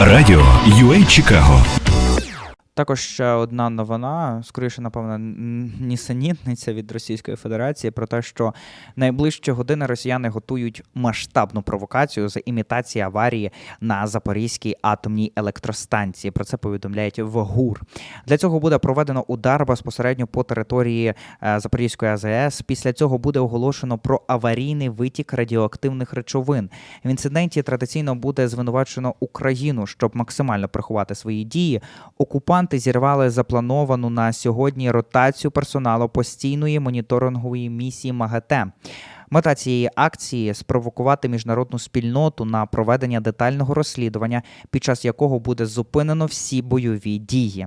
Радіо UA Чикаго. Також ще одна новина, скоріше, напевно, нісенітниця від Російської Федерації про те, що найближчі години росіяни готують масштабну провокацію з імітації аварії на Запорізькій атомній електростанції. Про це повідомляють в ГУР. Для цього буде проведено удар безпосередньо по території е, Запорізької АЗС. Після цього буде оголошено про аварійний витік радіоактивних речовин. В інциденті традиційно буде звинувачено Україну, щоб максимально приховати свої дії. Окупанти зірвали заплановану на сьогодні ротацію персоналу постійної моніторингової місії МАГАТЕ. Мета цієї акції спровокувати міжнародну спільноту на проведення детального розслідування, під час якого буде зупинено всі бойові дії.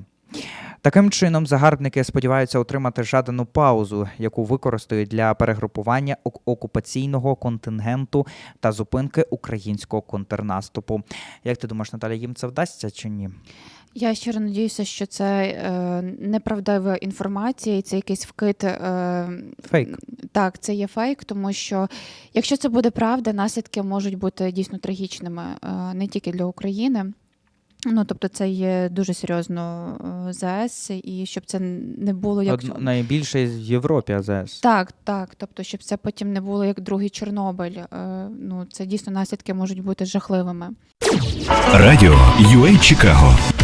Таким чином, загарбники сподіваються отримати жадану паузу, яку використають для перегрупування ок- окупаційного контингенту та зупинки українського контрнаступу. Як ти думаєш, Наталя, їм це вдасться чи ні? Я щиро надіюся, що це е, неправдива інформація, і це якийсь вкид. Е, Фейк. Так, це є фейк, тому що якщо це буде правда, наслідки можуть бути дійсно трагічними е, не тільки для України. Ну, тобто, це є дуже серйозно е, ЗАЕС, і щоб це не було як Од... Найбільше в Європі АЗС. так, так. Тобто, щоб це потім не було як другий Чорнобиль. Е, ну, це дійсно наслідки можуть бути жахливими. Радіо UA Чикаго.